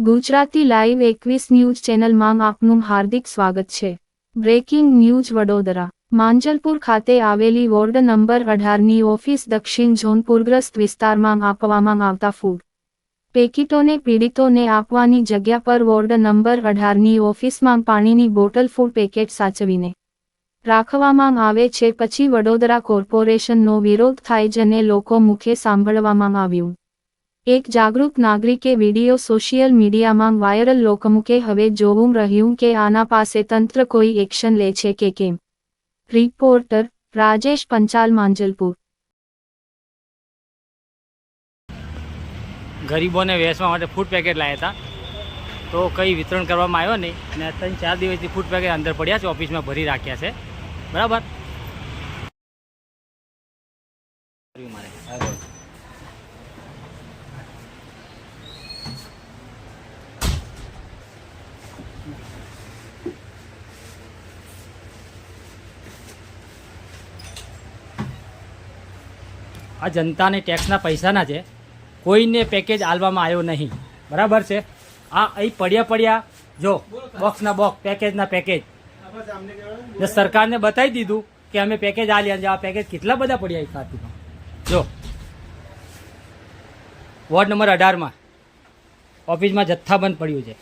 Gujarati live એકવીસ news ચેનલમાં આપનું હાર્દિક સ્વાગત છે. Breaking news Vadodara. માંજલપુર ખાતે આવેલી વોર્ડ નંબર અઢારની ઓફિસ દક્ષિણ ઝોન પૂરગ્રસ્ત વિસ્તારમાં આપવામાં આવતા ફૂડ પેકીટોને પીડિતોને આપવાની જગ્યા પર વોર્ડ નંબર અઢારની ઓફિસમાં પાણીની બોટલ ફૂડ પેકેટ સાચવીને રાખવામાં આવે છે. પછી વડોદરા કોર્પોરેશનનો વિરોધ થાય જેને લોકો મુખે સાંભળવામાં આવ્યું. એક જાગૃત નાગરિકે વીડિયો સોશિયલ મીડિયામાં વાયરલ લોકમુકે હવે જોવું રહ્યું કે આના પાસે તંત્ર કોઈ એક્શન લે છે કે કેમ. રિપોર્ટર રાજેશ પંચાલ માંજલપુર. ગરીબોને વેચવા માટે ફૂડ પેકેટ લાવ્યા હતા. તો કંઈ વિતરણ કરવામાં આવ્યો નહીં અને ત્રણ ચાર દિવસથી ફૂડ પેકેટ અંદર પડ્યા છે ઓફિસમાં ભરી રાખ્યા છે. બરાબર? મારે આ જનતાને ટેક્સના પૈસાના છે. કોઈને પેકેજ આલવામાં આવ્યો નહીં. બરાબર છે? આ અહીં પડ્યા પડ્યા જો બોક્સના બોક્સ પેકેજના પેકેજ ને સરકારને બતાવી દીધું કે અમે પેકેજ આલ્યા આ પેકેજ કેટલા બધા પડ્યા એક ખાતીમાં જો. વોર્ડ નંબર અઢારમાં. ઓફિસમાં જથ્થાબંધ પડ્યું છે.